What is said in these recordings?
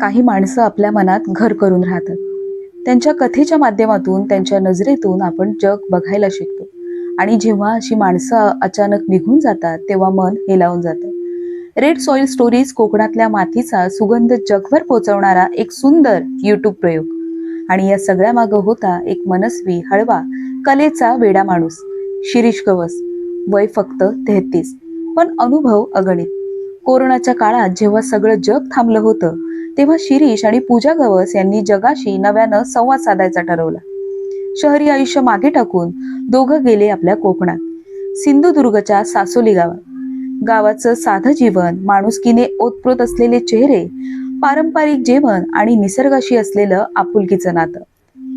काही माणसं आपल्या मनात घर करून राहतात. त्यांच्या कथेच्या माध्यमातून त्यांच्या नजरेतून आपण जग बघायला शिकतो. आणि जेव्हा अशी माणसं अचानक निघून जातात तेव्हा मन हेलावून जातं. रेड सॉइल स्टोरीज कोकणातल्या मातीचा सुगंध जगभर पोचवणारा एक सुंदर यूट्यूब प्रयोग. आणि या सगळ्या मागं होता एक मनस्वी हळवा कलेचा वेडा माणूस शिरीष गवस वय फक्त तेहतीस पण अनुभव अगणित. कोरोनाच्या काळात जेव्हा सगळं जग थांबलं होतं तेव्हा शिरीष आणि पूजा गवस यांनी जगाशी नव्यानं संवाद साधायचा ठरवला. शहरी आयुष्य मागे टाकून दोघं गेले आपल्या कोकणात. सिंधुदुर्गच्या सासोली गावात. गावाचं साधं जीवन माणुसकीने ओतप्रोत असलेले चेहरे पारंपरिक जेवण आणि निसर्गाशी असलेलं आपुलकीचं नातं.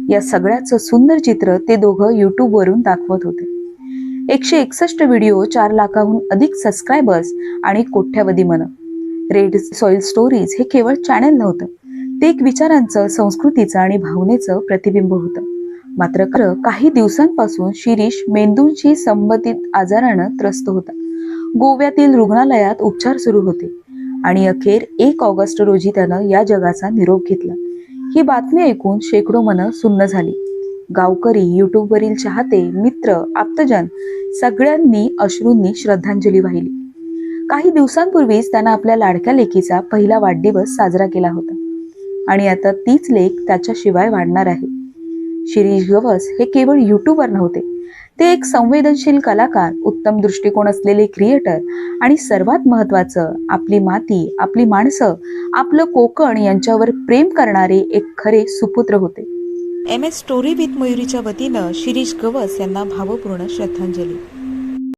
या सगळ्याचं सुंदर चित्र ते दोघं युट्यूबवरून दाखवत होते. एकशे एकसष्ट व्हिडिओ चार लाखाहून अधिक सबस्क्रायबर्स आणि कोट्यावधी मन. रेड सॉइल स्टोरीज हे केवळ चॅनल नव्हतं. ते एक विचारांचं संस्कृतीचं आणि भावनेचं प्रतिबिंब होतं. मात्र खरं काही दिवसांपासून शिरीष मेंदूंशी संबंधित आजारानं त्रस्त होता. गोव्यातील रुग्णालयात उपचार सुरू होते आणि अखेर एक ऑगस्ट रोजी त्यानं या जगाचा निरोप घेतला. ही बातमी ऐकून शेकडो मनं सुन्न झाली. गावकरी युट्यूबवरील चाहते मित्र आप्तजन सगळ्यांनी अश्रूंनी श्रद्धांजली वाहिली. काही दिवसांपूर्वीच त्यानं आपल्या लाडक्या लेकीचा पहिला वाढदिवस साजरा केला होता. आणि आता तीच लेख त्याच्याशिवाय वाढणार आहे. शिरीष गवस हे केवळ युट्यूबर नव्हते. ते एक संवेदनशील कलाकार उत्तम दृष्टिकोन असलेले क्रिएटर आणि सर्वात महत्वाचं आपली माती आपली माणसं आपलं कोकण यांच्यावर प्रेम करणारे एक खरे सुपुत्र होते. एम एस स्टोरी विथ मयुरीच्या वतीनं शिरीष गवस यांना भावपूर्ण श्रद्धांजली.